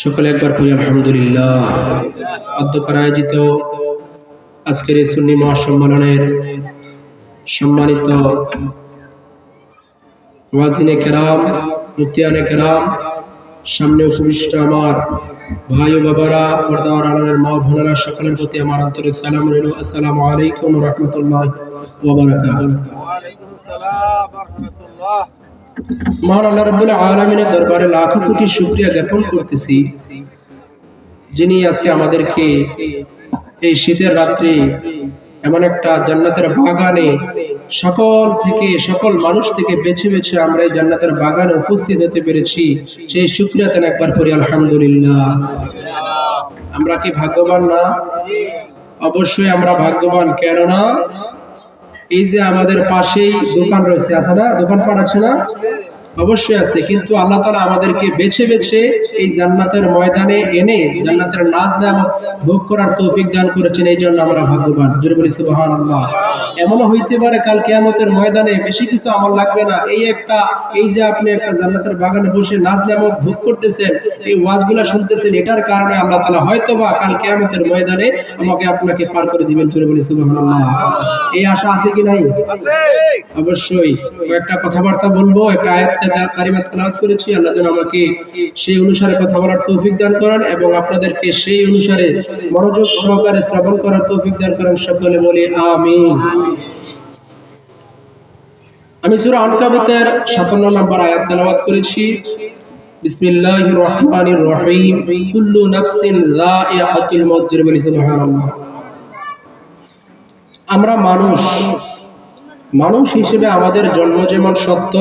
সকলে একবার পড়ি, আলহামদুলিল্লাহ। অধ্যক্ষর আয়োজিত আজকের এই সুন্নি মহাসম্মেলনের সম্মানিত ওয়াজিনে কেরাম, মুফতিয়ানে কেরাম, সামনে উপবিষ্ট আমার ভাই ও বাবারা, পর্দার আলমের মা বোনেরা, সকলের প্রতি আমার আন্তরিক সালাম রইল। আসসালামু আলাইকুম রহমতুল্লাহ ওবরাকাত মহান আল্লাহ রাব্বুল আলামিনের দরবারে লাখো কোটি শুকরিয়া জ্ঞাপন করতেছি, যিনি আজকে আমাদেরকে এই শীতের রাত্রে এমন একটা জান্নাতের বাগানে সকল থেকে, সকল মানুষ থেকে বেছে বেছে আমরা এই জান্নাতের বাগানে উপস্থিত হতে পেরেছি। সেই শুক্রিয়া তেন একবার করি, আলহামদুলিল্লাহ। আমরা কি ভাগ্যবান না? অবশ্যই আমরা ভাগ্যবান, কেননা এই যে আমাদের পাশেই দোকান রয়েছে আসাদা দোকান পাঠাচ্ছে না অবশ্যই আছে কিন্তু আল্লাহ তালা আমাদেরকে বেছে বেছে এই জান্নাতের ময়দানে এনে জান্নাতের নাচ নাম ভোগ করার তৌফিক দান করেছেন এই জন্য আমরা ভাগ্যবান। জোরে বলি সুবহান আল্লাহ এমনও হইতে পারে কাল কেয়ামতের ময়দানে বেশি কিছু আমল লাগবে না। এই একটা এই যে আপনি একটা জান্নাতের বাগানে বসে নাচ নামক ভোগ করতেছেন এই ওয়াজগুলা শুনতেছেন এটার কারণে আল্লাহ তালা হয়তো বা কাল কেয়ামতের ময়দানে আমাকে আপনাকে পার করে দিবেন জোরে বলি সুবহান আল্লাহ এই আশা আছে কি নাই? অবশ্যই। একটা কথাবার্তা বলব একটা আয়াত আপনাদেরকে সেই অনুসারে মনোযোগ সহকারে শ্রবণ করার তৌফিক দান করেন সকলে বলি আমি আনকাবুতের 57 নম্বর আয়াত করেছি। আমরা মানুষ মানুষ হিসেবে আমাদের জন্ম যেমন সত্য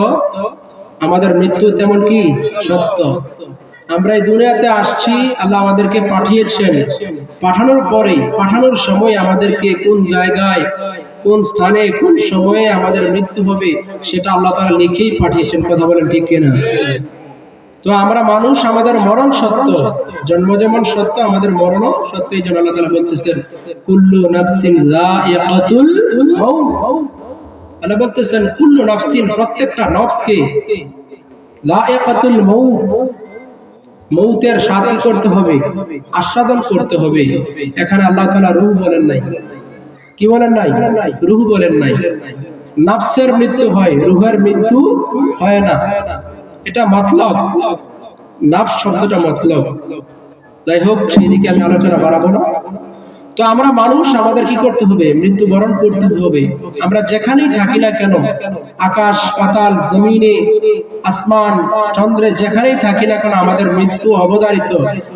আমাদের মৃত্যু তেমন কি সত্য। আমরা এই দুনিয়াতে আসছি, আল্লাহ আমাদেরকে পাঠিয়েছেন। পাঠানোর পরে, পাঠানোর সময় আমাদেরকে কোন জায়গায়, কোন স্থানে, কোন সময়ে আমাদের মৃত্যু হবে, সেটা আল্লাহ তারা লিখেই পাঠিয়েছেন, কথা বলেন ঠিক কিনা? তো আমরা মানুষ, আমাদের মরণ সত্য। জন্ম যেমন সত্য, আমাদের মরণও সত্য, এই জন্য আল্লাহ তালা বলতেছেন, কুল্লু নাফসিন যায়িকাতুল মাউত। আল্লাহ বলতেছেন, কুল্লু নাফসিন, প্রত্যেকটা নফসকে লায়াকাতুল মৌত, মৌতের স্বাদ করতে হবে, আস্বাদন করতে হবে। এখানে আল্লাহ তাআলা রূহ বলেন নাই। কি বলেন নাই? রূহ বলেন নাই। নাফসের মৃত্যু হয়, রুহের মৃত্যু হয় না। এটা মতলব। নাফস শব্দটা মতলব। যাই হোক, সেই দিকে আমি আলোচনা বাড়াবো না। তো আমরা মানুষ, আমাদের কি করতে হবে? মৃত্যুবরণ করতে হবে। আমরা যেখানেই থাকি না কেন, আকাশ, পাতাল, জমিনে, আসমান, চন্দ্রে, যেখানেই থাকি না কেন, আমাদের মৃত্যু অবধারিত।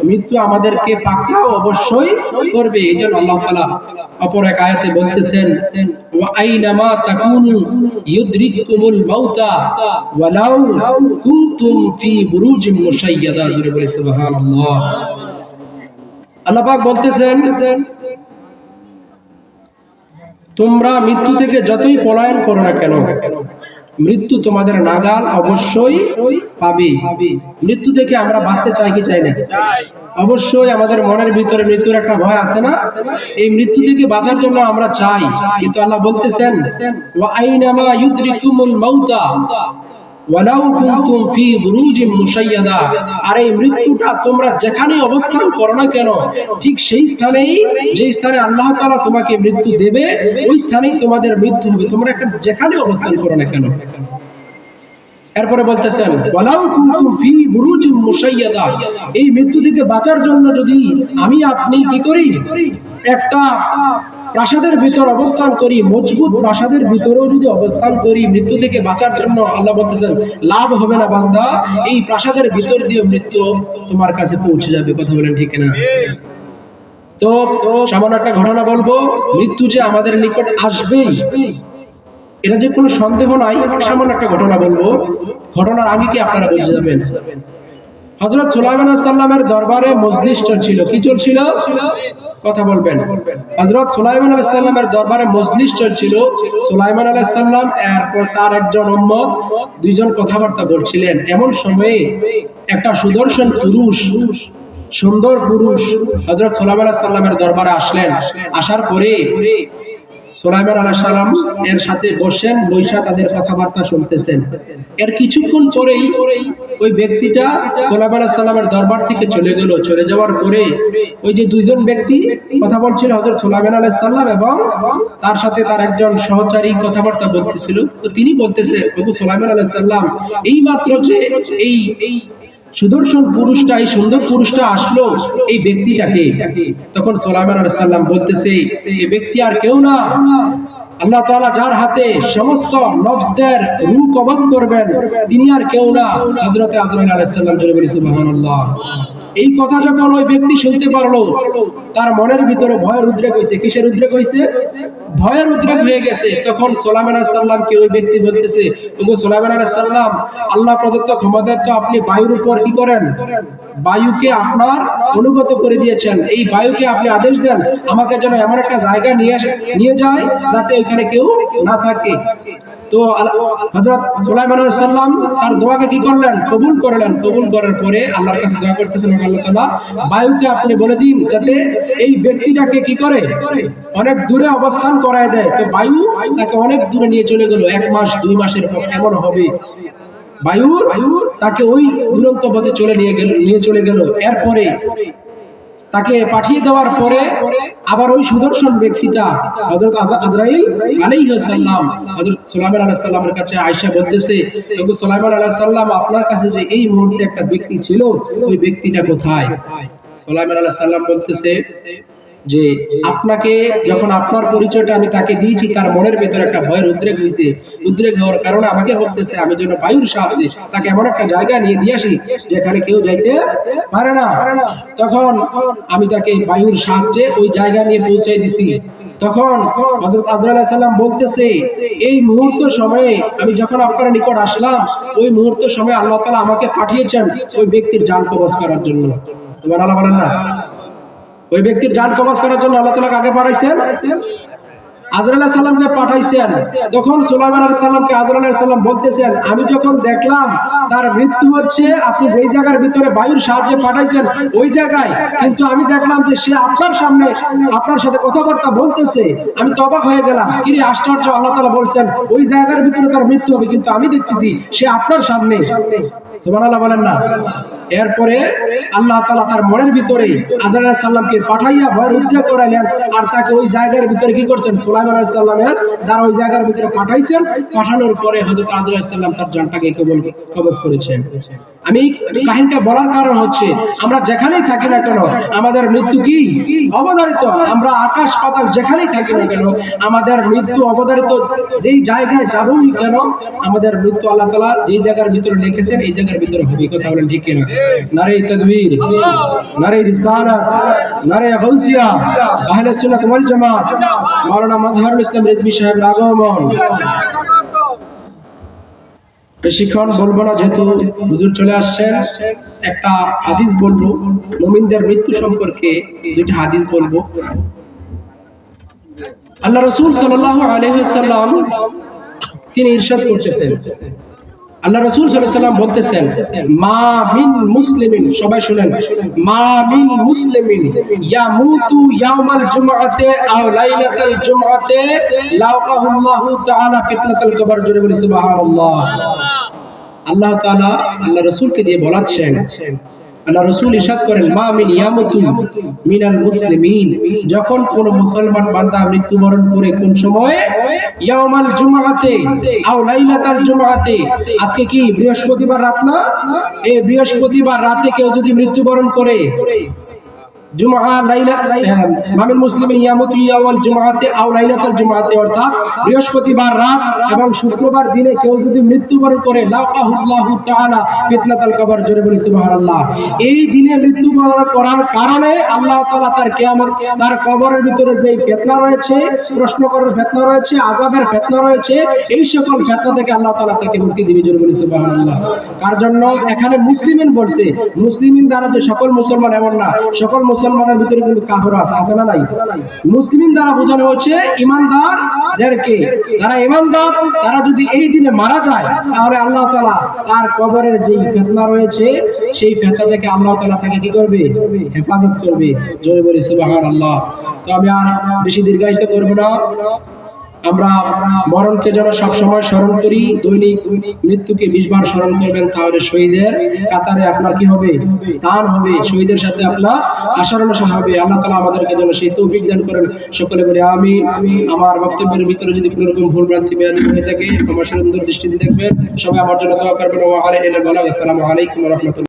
মৃত্যু আমাদেরকে পাকড়াও অবশ্যই করবে, এই জন্য আল্লাহ তাআলা অপর এক আয়াতে বলতেছেন আইনামা তাকুনু ইউদরিকুমুল মাউতা ওয়ালাউ কুনতুম ফি বুরুজিম মুশাইয়াদা। জুড়ে বলে, সুবহানাল্লাহ। আল্লাহ পাক বলতেছেন তোমরা মৃত্যু থেকে যতই পলায়ন করো না কেন, মৃত্যু তোমাদের নাগাল অবশ্যই পাবে। মৃত্যু থেকে আমরা বাঁচতে চাই কি চাই না? অবশ্যই আমাদের মনের ভিতরে মৃত্যুর একটা ভয় আছে না? এই মৃত্যু থেকে বাঁচার জন্য আমরা চাই। কিন্তু আল্লাহ বলতেছেন আইনামা ইউদ্রিকুমুল মাউতা। আর এই মৃত্যুটা তোমরা অবস্থান করো না কেন, ঠিক সেই স্থানেই, যে স্থানে আল্লাহ তোমাকে মৃত্যু দেবে, ওই স্থানেই তোমাদের মৃত্যু তোমরা যেখানে অবস্থান করো না কেন। এরপরে বলতেছেন, ওয়ালাউ কুনতুম ফি বুরুজিম মুশাইয়াদা। এই মৃত্যু থেকে বাঁচার জন্য যদি আমি, আপনি কি করি? একটা প্রাসাদের ভিতর অবস্থান করি, মজবুত প্রাসাদের ভিতরেও যদি অবস্থান করি মৃত্যু থেকে বাঁচার জন্য, আল্লাহ বলতেছেন, লাভ হবে না বান্দা, এই প্রাসাদের ভিতর দিয়ে মৃত্যু তোমার কাছে পৌঁছে যাবে। কথা বলেন ঠিক না তো সামান্য একটা ঘটনা বলব, মৃত্যু যে আমাদের নিকট আসবেই এটা যে কোনো সন্দেহ নাই, সামান্য একটা ঘটনা বলব। ঘটনার আগে কি আপনারা বুঝে যাবেন? হজরত সুলাইমান সাল্লামের দরবারে মজলিস চলছিল। কি চলছিল? কথা বলবেন। হজরত সুলাইমান সাল্লামের দরবারে মজলিস চলছিল। সুলাইমান সাল্লাম এরপর তার একজন উম্মত, দুইজন কথাবার্তা বলছিলেন। এমন সময়ে একটা সুদর্শন পুরুষ, সুন্দর পুরুষ হজরত সুলাইমান সাল্লামের দরবারে আসলেন। আসার পরে সোলাইমান আলাহ সালাম এর সাথে বসেন বৈশা তাদের কথাবার্তা শুনতেছেন। এর কিছুক্ষণ পরেই ওই ব্যক্তিটা সোলাইমান আলাহ সাল্লামের দরবার থেকে চলে গেল। চলে যাওয়ার পরে ওই যে দুইজন ব্যক্তি কথা বলছিল হজরত সোলাইমান আলাহ সাল্লাম এবং তার সাথে তার একজন সহচারী কথাবার্তা বলতেছিল। তো তিনি বলতেছে, প্রভু সোলাইমান আলাহ সাল্লাম এই মাত্র যে এই এই সুদর্শন পুরুষটা এই সুন্দর পুরুষটা আসলো এই ব্যক্তিটাকে। তখন সোলাইমান আলাইহিস সাল্লাম বলতেছে এই ব্যক্তি আর কেউ না। আল্লাহ তাআলা যার হাতে সমস্ত নফসদের রূহ কবজ করবেন, তিনি আর কেউ না। হযরতে আজরাইল আলাইহিস সালাম বলি, সুবহানাল্লাহ। এই কথা যখন ওই ব্যক্তি শুনতে পারল, তার মনের ভিতরে ভয়ের উদ্রেক হয়েছে কিসের উদ্রেক হয়েছে ভয়ের উদ্রেক হয়ে গেছে। তখন সোলাইমান আলাইহিস সালামকে ওই ব্যক্তি বলতেছে, ওগো সোলাইমান আলাইহিস সালাম, আল্লাহ প্রদত্ত ক্ষমতায় তো আপনি বায়ুর উপর কি করেন? বায়ুকে আপনার অনুগত করে দিয়েছেন। এই বায়ুকে আপনি আদেশ দেন, আমাকে যেন এমন একটা জায়গা নিয়ে নিয়ে যায় যাতে ওইখানে কেউ না থাকে। তো হযরত সুলাইমান সালাম তার দোয়াকে কি করলেন? কবুল করলেন। কবুল করার পরে আল্লাহর কাছে দোয়া করতেছেন আল্লাহ তাআলা, বায়ুকে আপনি বলে দিন যাতে এই ব্যক্তিটাকে কি করে? অনেক দূরে অবস্থান করায় দেয়। তো বায়ু তাকে অনেক দূরে নিয়ে চলে গেল। এক মাস, দুই মাসের পর এমন হবে। বায়ুর তাকে ওই দুরন্ত পথে চলে নিয়ে গেল, নিয়ে চলে গেল। এরপরে তাকে পাঠিয়ে দেওয়ার পরে আবার ওই সুদর্শন ব্যক্তিটা হজরত আজ- আজরাইল আলাই সাল্লাম হজরত সুলাইমান আলাহ সাল্লামের কাছে আয়েশা বলতেছে ওগো সুলাইমান আলাহ সাল্লাম আপনার কাছে যে এই মুহূর্তে একটা ব্যক্তি ছিল, ওই ব্যক্তিটা কোথায়? সুলাইমান আলাহ সাল্লাম বলতেছে যে আপনাকে যখন আপনার পরিচয়টা আমি তাকে দিয়েছি, তার মনের ভেতরে একটা ভয়ের উদ্রেক হয়েছে। উদ্রেক হওয়ার কারণে আমাকে বলতেছে, আমি যেন বায়ুর সাহায্যে তাকে এমন একটা জায়গা নিয়ে দিয়ে আসি, যেখানে কেউ যাইতে পারে না। তখন আমি তাকে বায়ুর সাহায্যে ওই জায়গা নিয়ে পৌঁছে দিছি। তখন হযরত আজরাইল আলাইহিস সালাম বলতেছে, এই মুহূর্ত সময়ে আমি যখন আপনার নিকট আসলাম, ওই মুহূর্ত সময়ে আল্লাহ তালা আমাকে পাঠিয়েছেন ওই ব্যক্তির জান কবজ করার জন্য। বলেন না? ওই ব্যক্তির জান কবজ করার জন্য আল্লাহ তালা কাকে পাঠাইছেন? আজরাইল সাল্লামকে পাঠাইছেন। তখন সুলাইমান আলাইহিস সালামকে আজরাইল আলাইহিস সালাম বলতেছেন, আমি যখন দেখলাম তার মৃত্যু হচ্ছে, আপনি যেই জায়গার ভিতরে বায়ুর সাহায্যে পাঠাইছেন, ওই জায়গায়। কিন্তু আমি দেখলাম যে সে আপনার সামনে আপনার সাথে কথাবার্তা বলতেছে। আমি তো অবাক হয়ে গেলাম। কি রে আশ্চর্য, আল্লাহ তাআলা বলছেন, ওই জায়গার ভিতরে তার মৃত্যু হবে, কিন্তু আমি দেখতেছি সে আপনার সামনে। সুবহানাল্লাহ বলেন না। এরপরে আল্লাহ তাআলা তার মনের ভিতরে আজরাইল সাল্লামকে পাঠাইয়া ভয়ের উদ্রেক করাইলেন। আর তাকে ওই জায়গার ভিতরে কি করছেন? সুলাইমান আলাইহিস সাল্লামের দ্বারা ওই জায়গার ভিতরে পাঠাইছেন। পাঠানোর পরে হযরত আজরাইল সাল্লাম তার জানটাকে কবুল কবজ করেছেন। আমি কাহিনীটা বলার কারণ হচ্ছে, আমরা যেখানেই থাকি না কেন, আমাদের মৃত্যু কি? অবধারিত। আমরা আকাশ, পাতাল যেখানেই থাকি না কেন, আমাদের মৃত্যু অবধারিত। যেই জায়গায় যাবই কেন, আমাদের মৃত্যু আল্লাহ তালা যেই জায়গার ভিতরে লিখেছেন, এই জায়গার ভিতরে হবে। কথা বলেন ঠিক কিনা? নারে তাকবীর, নারে রিসালাত নারে গাউসিয়া আহলে সুন্নাত ওয়াল জামাত। মাওলানা মাজহারুল ইসলাম রিজভী সাহেবের আগমন। বেশিক্ষণ বলব না, যেহেতু হুজুর চলে আসছেন, একটা হাদিস বলব। মুমিনদের মৃত্যু সম্পর্কে দুইটা হাদিস বলব। আল্লাহ রসুল সাল্লাল্লাহু আলাইহি ওয়াসাল্লাম, তিনি ইরশাদ করতেছেন। আল্লাহ রসুল সাল্লাম বলতেছেন, মা মিন মুসলিমিন, সবাই শুনেন, মা মিন মুসলিমিন, ইয়ামুতু ইয়াউমাল জুমআতে আও লাইলাতাল জুমআতে লাউকাহুল্লাহু তাআলা ফিতনাতাল কবর জুড়ে বলি, সুবহানাল্লাহ। আল্লাহ তাআলা আল্লাহ রসুলকে দিয়ে বলাচ্ছেন আল্লাহ রসুল ইসাদ করেন, মা মিন ইয়ামতুল মিনাল মুসলিমিন। যখন কোন মুসলমান বান্দা মৃত্যুবরণ করে কোন সময়ে? ইয়ামাল জুমআতে আও লাইলাতাল জুমআতে। আজকে কি বৃহস্পতিবার রাত না? এই বৃহস্পতিবার রাতে কেউ যদি মৃত্যুবরণ করে সুবহানাল্লাহ। এই কবরের ভিতরে ফিতনা রয়েছে, প্রশ্ন করার ফিতনা রয়েছে রয়েছে, এই সকল ফিতনা থেকে আল্লাহ তাআলা তাকে মুক্তি দিবে কার জন্য? এখানে মুসলিমিন বলছে, মুসলিমিন দ্বারা যে সকল মুসলমান এমন না, সকল মুসলমানের ভিতরে কিন্তু কাফের আছে আছে না নাই? মুসলিম দ্বারা বোঝানো হচ্ছে ইমানদারদেরকে যারা ইমানদার, তারা যদি এই দিনে মারা যায়, তাহলে আল্লাহ তালা তার কবরের যেই ফেতনা রয়েছে, সেই ফেতনা থেকে আল্লাহ তালা তাকে কি করবে? হেফাজত করবে। জোরে বলে সুবাহ আল্লাহ তো আমি আর বেশি দীর্ঘায়িত করব না। আমরা মরণকে যেন সবসময় স্মরণ করি, দৈনিক মৃত্যুকে বিশ বার স্মরণ করবেন তাহলে শহীদের কাতারে আপনার কি হবে? স্থান হবে, শহীদের সাথে আপনার আশার অনুসরণ হবে। আল্লাহ তালা আমাদেরকে যেন সেই তৌফিক দান করেন। সকলে বলে আমি আমার বক্তব্যের ভিতরে যদি কোনো রকম ভুল ভ্রান্তি বেয়াদি হয়ে থাকে আমার সুন্দর দৃষ্টিতে দেখবেন। সবাই আমার জন্য দোয়া করবেন। ও আসসালামু আলাইকুম রহমতুল্লাহ।